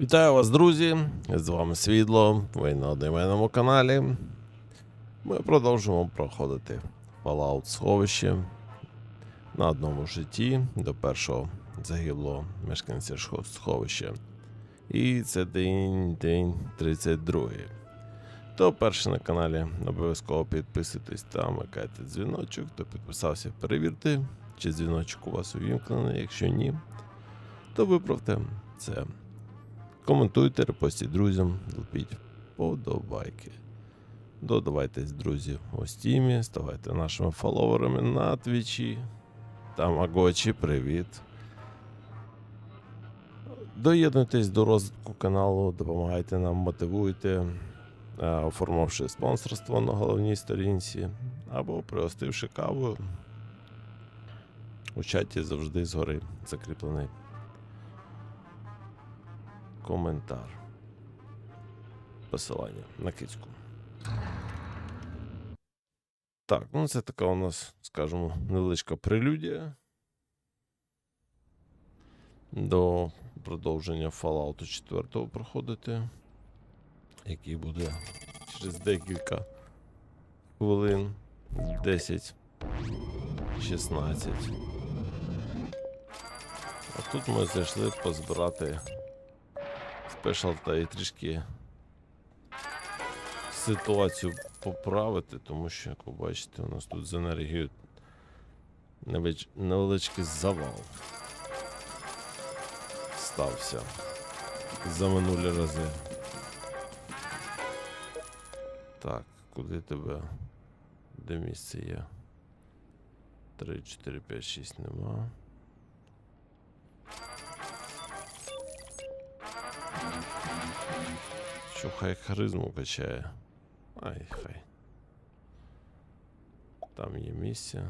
Вітаю вас, друзі! З вами Світло. Ви на одноіменному каналі. Ми продовжуємо проходити Fallout сховище на одному житті до першого загиблого мешканця сховища. І це день, день 32. То перше на каналі обов'язково підписуйтесь та вмикайте дзвіночок. Хто підписався, перевірте, чи дзвіночок у вас увімкнений. Якщо ні, то виправте це. Коментуйте, репостіть друзям, лупіть подобайки. Додавайтесь, друзі, у стімі, ставайте нашими фоловерами на твічі. Тамагочі, привіт. Доєднуйтесь до розвитку каналу, допомагайте нам, мотивуйте, е, оформивши спонсорство на головній сторінці або пригостивши каву. У чаті завжди згори закріплений коментар. Посилання на кицьку. Так, ну це така у нас, скажімо, невеличка прелюдія до продовження Fallout 4 проходити, який буде через декілька хвилин 10, 16. А тут ми зайшли позбирати спешл та і трішки ситуацію поправити, тому що, як ви бачите, у нас тут з енергією невелич- невеличкий завал стався за минулі рази. Так, куди тебе? Де місце є? 3, 4, 5, 6 нема. Що хай харизму качає. Ай, хай. Там є місця.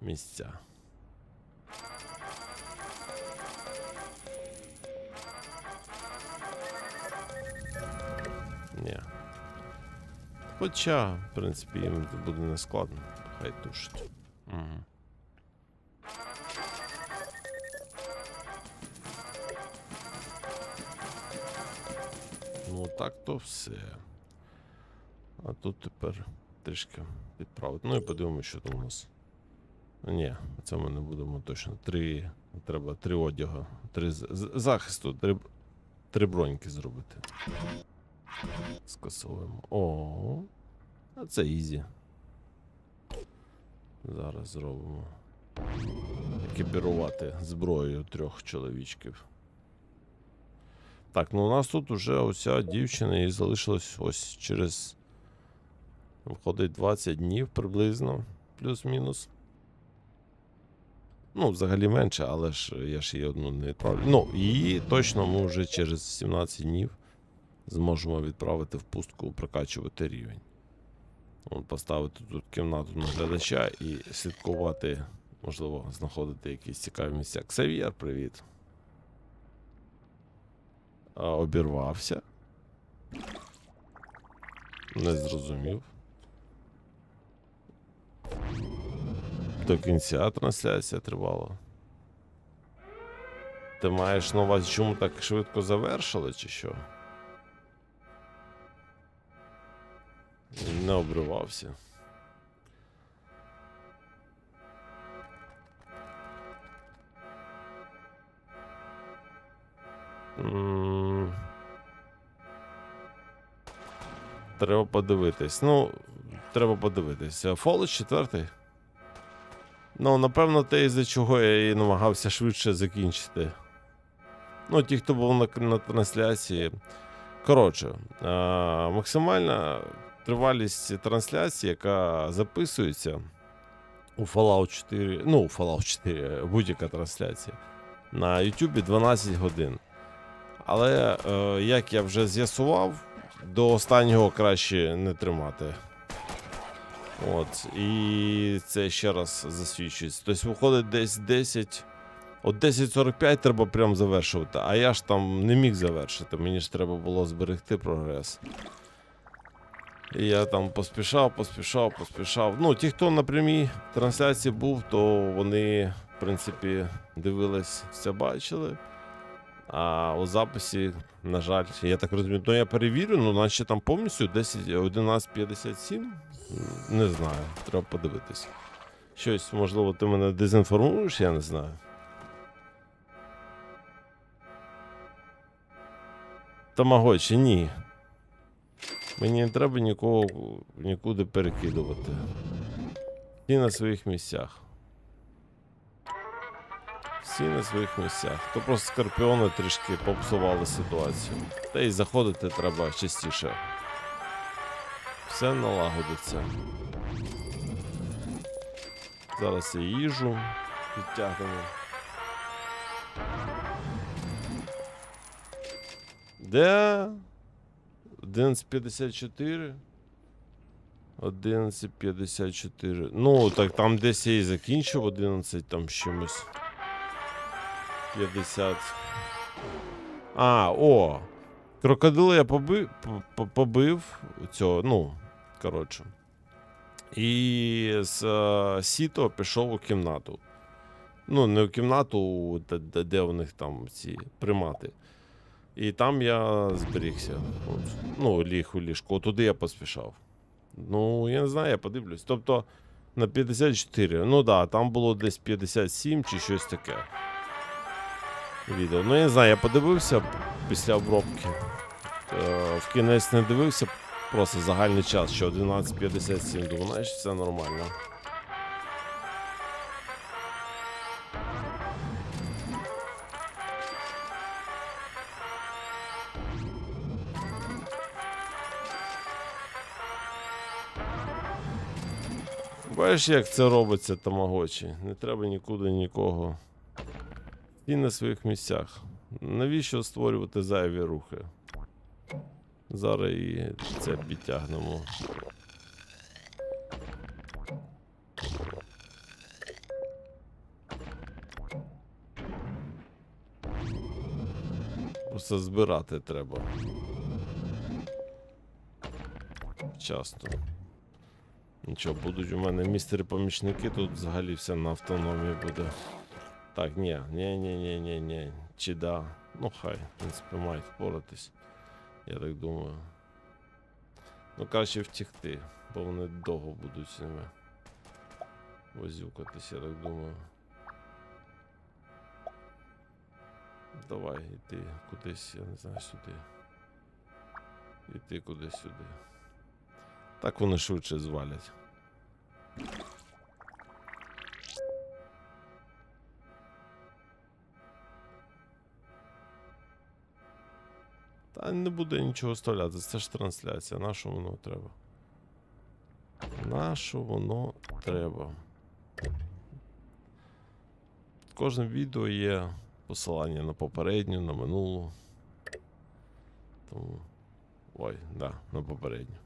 Місця. Ні. Хоча, в принципі, їм буде не складно. Хай тушить. Все. А тут тепер трішки підправити. Ну і подивимося, що там у нас. Ні, це ми не будемо точно. Три. Треба три одяга, три захисту, три, три броньки зробити. Скасовуємо. О, а це ізі. Зараз зробимо. Екіпірувати зброєю трьох чоловічків. Так, ну у нас тут уже оця дівчина і залишилось ось через. Виходить 20 днів приблизно, плюс-мінус. Ну, взагалі менше, але ж я ж її одну не відправлю. Ну, її точно ми вже через 17 днів зможемо відправити в пустку прокачувати рівень. От, поставити тут кімнату наглядача і слідкувати, можливо, знаходити якісь цікаві місця. Ксавієр, привіт. Обірвався. Не зрозумів. До кінця трансляція тривала. Ти маєш на увазі, чому так швидко завершили, чи що? Не обривався. М, Треба подивитись. Ну, треба подивитись. Фолос четвертий. Ну, напевно, те, із-за чого я і намагався швидше закінчити. Ну, ті, хто був на, на трансляції. Коротше, а, максимальна тривалість трансляції, яка записується у Fallout 4. Ну, у Fallout 4, будь-яка трансляція. На YouTube 12 годин. Але, е, як я вже з'ясував, до останнього краще не тримати. От, і це ще раз засвідчується. Тобто виходить десь 10. От 10.45 треба прям завершувати, а я ж там не міг завершити. Мені ж треба було зберегти прогрес. І я там поспішав, поспішав, поспішав. Ну, ті, хто на прямій трансляції був, то вони, в принципі, дивились, все бачили. А у записі, на жаль, я так розумію, ну я перевірю, ну наче там повністю 10, 11.57. Не знаю, треба подивитись. Щось, можливо, ти мене дезінформуєш, я не знаю. Тамагочі, ні. Мені не треба нікого нікуди перекидувати. Всі на своїх місцях. Всі на своїх місцях. То просто скорпіони трішки попсували ситуацію. Та й заходити треба частіше. Все налагодиться. Зараз і їжу підтягнемо. Де? 11.54. 11.54. Ну, так там десь я і закінчив 11 там з чимось. 50. А, о! Крокодила я побив, побив цього, ну, коротше. І з е, сіто пішов у кімнату. Ну, не у кімнату, де, де, у них там ці примати. І там я зберігся. Ну, ліг у ліжко. Туди я поспішав. Ну, я не знаю, я подивлюсь. Тобто на 54. Ну так, да, там було десь 57 чи щось таке. Відео. Ну, я не знаю, я подивився після обробки. Е, в кінець не дивився, просто загальний час, що 11.57. Думаю, знаєш, все нормально. Бачиш, як це робиться, тамагочі. Не треба нікуди нікого. І на своїх місцях. Навіщо створювати зайві рухи? Зараз і це підтягнемо. Просто збирати треба. Часто. Нічого, будуть у мене містери-помічники, тут взагалі все на автономії буде. Так, ні, ні, ні, ні, ні, ні. Чи да. Ну хай, в принципі, мають впоратись. Я так думаю. Ну, краще втікти, бо вони довго будуть з ними возюкатись, я так думаю. Давай, іди кудись, я не знаю, сюди. Іди кудись сюди. Так вони швидше звалять. Не буде нічого вставляти, це ж трансляція. На що воно треба? На що воно треба? В кожному відео є посилання на попередню, на минулу. Тому. Ой, да, на попередню.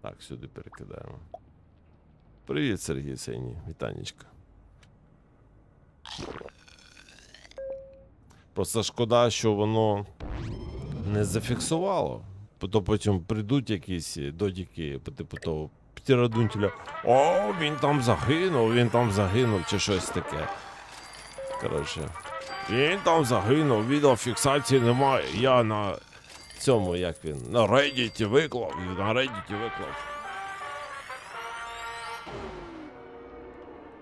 Так, сюди перекидаємо. Привіт, Сергій Сеній, вітанечка. Просто шкода, що воно не зафіксувало. То потім прийдуть якісь додіки, по типу того птеродунтеля. О, він там загинув, він там загинув, чи щось таке. Коротше. Він там загинув, відеофіксації немає. Я на цьому, як він, на Reddit виклав, на Reddit виклав.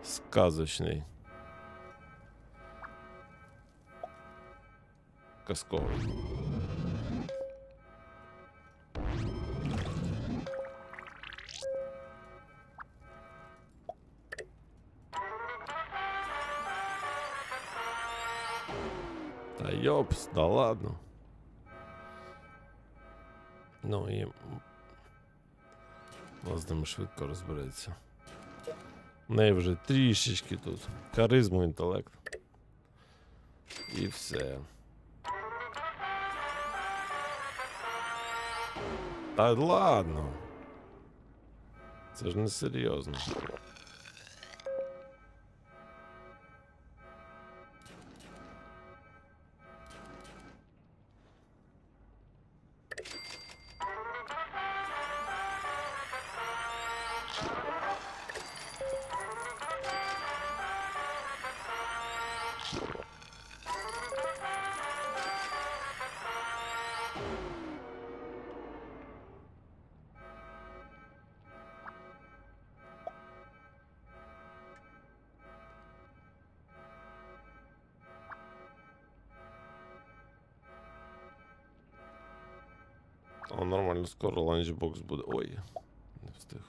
Сказочний. Казковий. Йопс, да ладно. Ну і. З ними швидко розбереться. В неї вже трішечки тут. Харизму, інтелект. І все. Та ладно. Це ж не серйозно. Нормально, скоро ланчбокс буде. Ой, не встиг.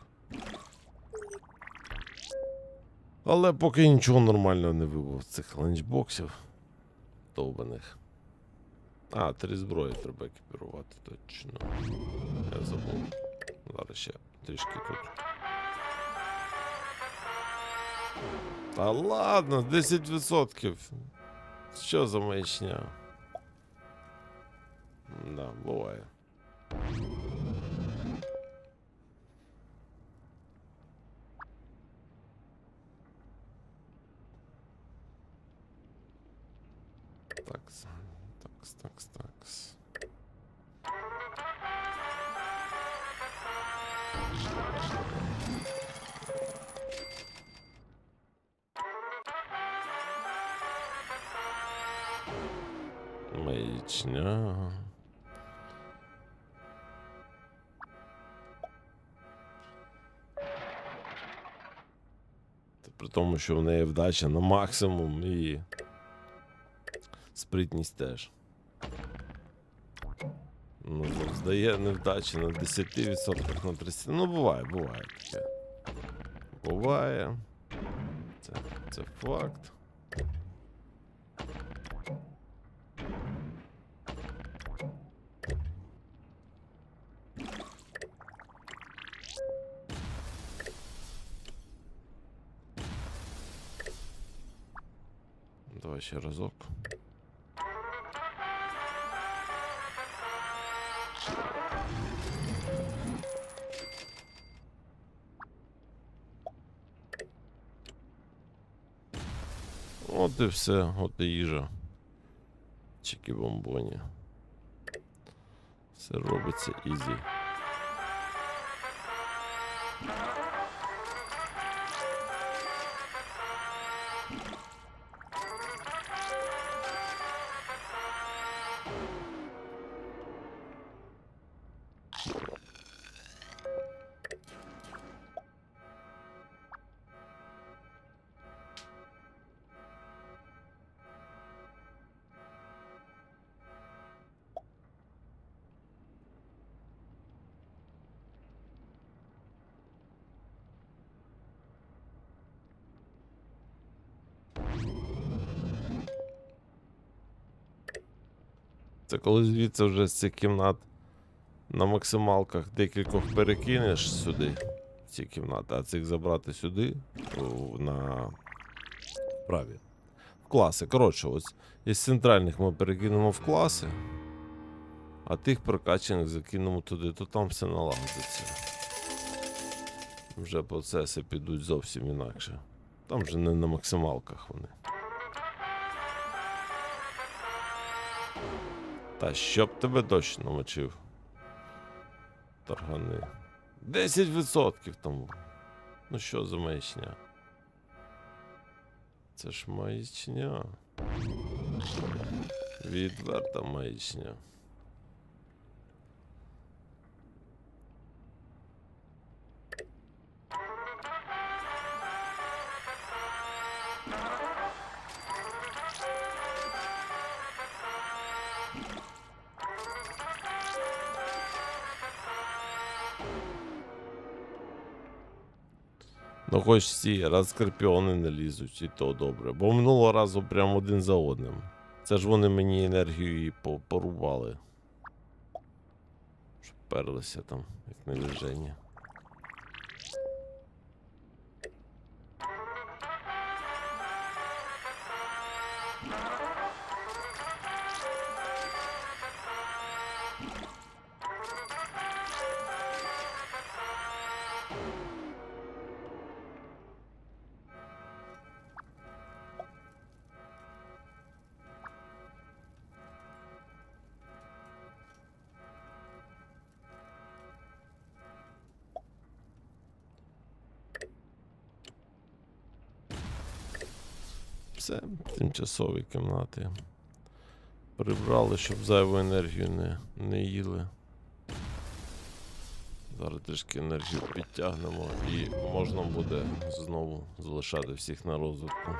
Але поки нічого нормального не вибув з цих ланчбоксів. Довбаних. А, три зброї треба екіпірувати, точно. Я забув. Зараз ще трішки тут. Та ладно, 10%. Що за маячня? Да, буває. you при тому, що в неї вдача на максимум і спритність теж. Ну, здає невдачі на 10% на 30%. Ну, буває, буває таке. Буває. Це, це факт. Ще разок. От і все, от і їжа. Чики бомбоні. Все робиться ізі. Це коли звідси вже з цих кімнат на максималках декількох перекинеш сюди, ці кімнати, а цих забрати сюди, на праві. В класи. Коротше, ось із центральних ми перекинемо в класи, а тих прокачаних закинемо туди, то там все налагодиться. Вже процеси підуть зовсім інакше. Там вже не на максималках вони. Та щоб тебе дощ намочив. Таргани. 10% тому. Ну що за маячня? Це ж маячня. Відверта маячня. Хоч ці розкріпіони не лізуть, і то добре. Бо минулого разу прям один за одним. Це ж вони мені енергію і порубали. Щоб перлися там, як на Все, тимчасові кімнати. Прибрали, щоб зайву енергію не, не їли. Зараз трішки енергію підтягнемо і можна буде знову залишати всіх на розвитку.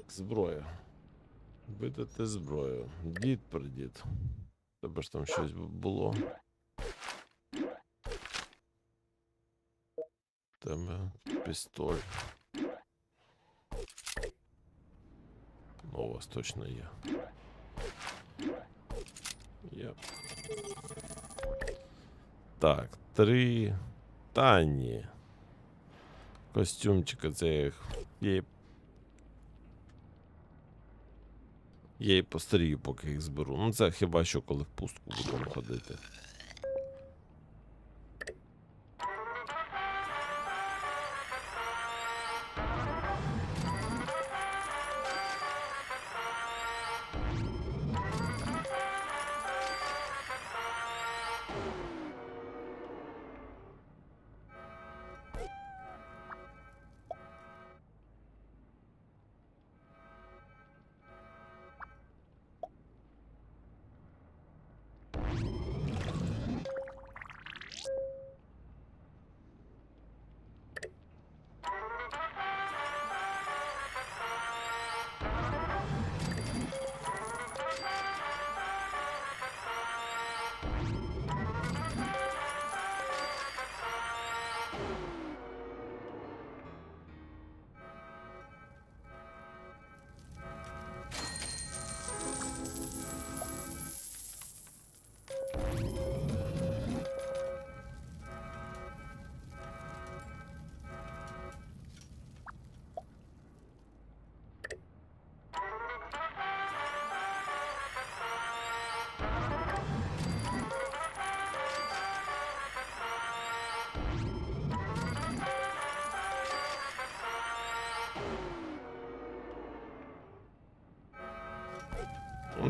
Так, зброя. Видати зброю. Дід придід. Тебе ж там щось було. Тебе пістоль. Ну, у вас точно є. Є. Так, три. Та ні. Костюмчика це я їх. Я її Я і постарію, поки їх зберу. Ну, це хіба що коли в пустку будемо ходити.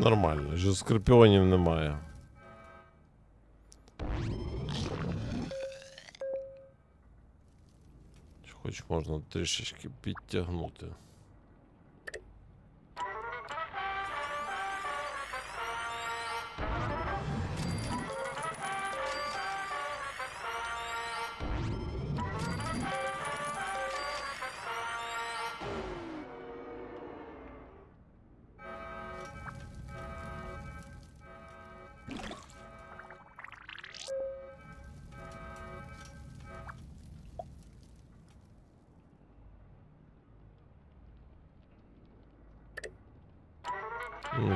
Нормально, що скорпіонів немає. Хоч можна трішечки підтягнути.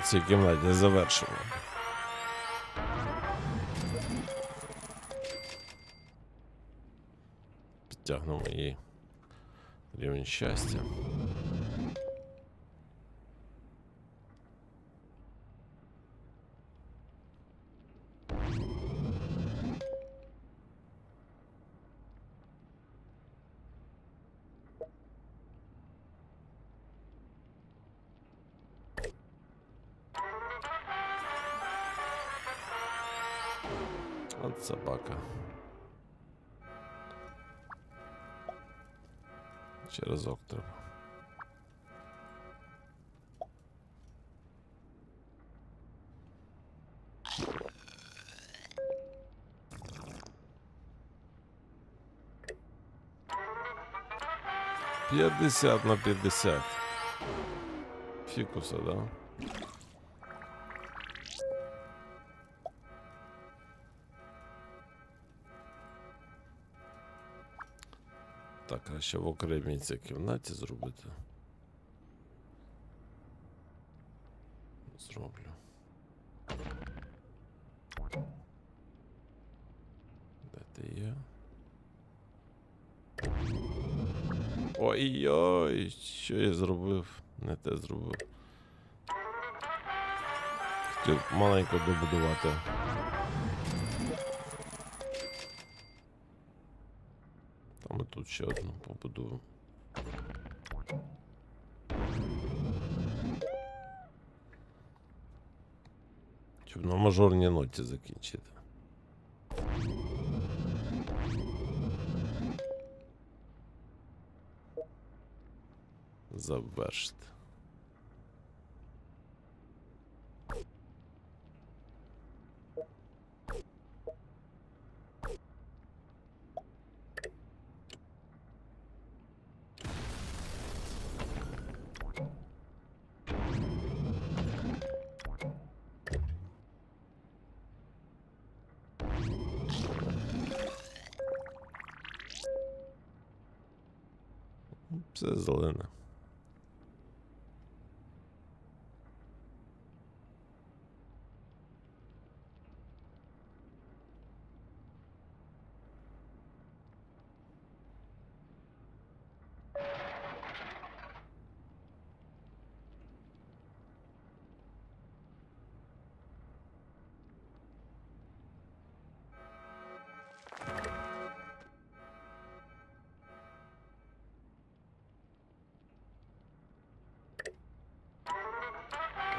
Цій кімнаті завершимо. Підтягнемо її рівень щастя. Собака. Ще разок треба. П'ятдесят на п'ятдесят. Фікуса, да? Так, краще в окремій цій кімнаті зробити. Зроблю. Де ти є? Ой-ой, що я зробив? Не те зробив. Хотів маленько добудувати. Там і тут ще одну побудую. Щоб на мажорній ноті закінчити. Завершити.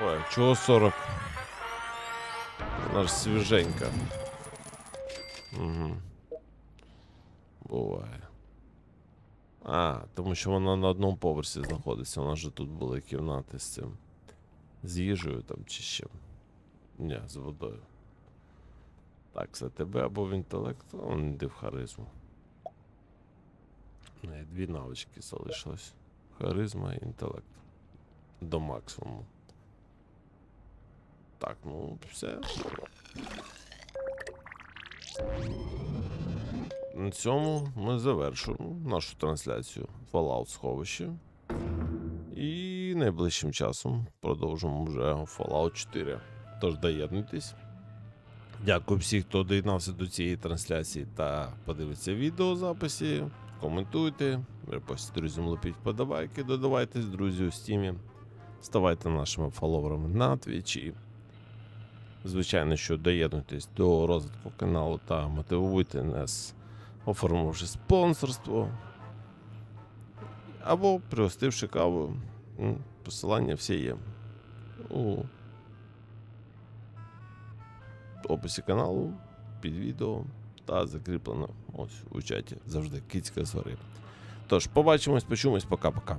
Ой, чого 40? Вона ж свіженька. Угу. Буває. А, тому що вона на одному поверсі знаходиться. У нас же тут були кімнати з цим. З їжею там чи з чим. Ні, з водою. Так, це тебе або в інтелект, а йди в харизму. У неї дві навички залишилось. Харизма і інтелект. До максимуму. Так, ну все. На цьому ми завершуємо нашу трансляцію Fallout сховище. І найближчим часом продовжимо вже Fallout 4. Тож доєднуйтесь. Дякую всім, хто доєднався до цієї трансляції та подивиться відеозаписі. Коментуйте, репостіть друзям, лепіть подобайки, додавайтесь, друзі, у стімі. Ставайте нашими фоловерами на твічі. Звичайно, що доєднуйтесь до розвитку каналу та мотивуйте нас, оформивши спонсорство або пригостивши каву. Посилання всі є у описі каналу, під відео та закріплено ось у чаті завжди кицька згори. Тож, побачимось, почуємось, пока-пока.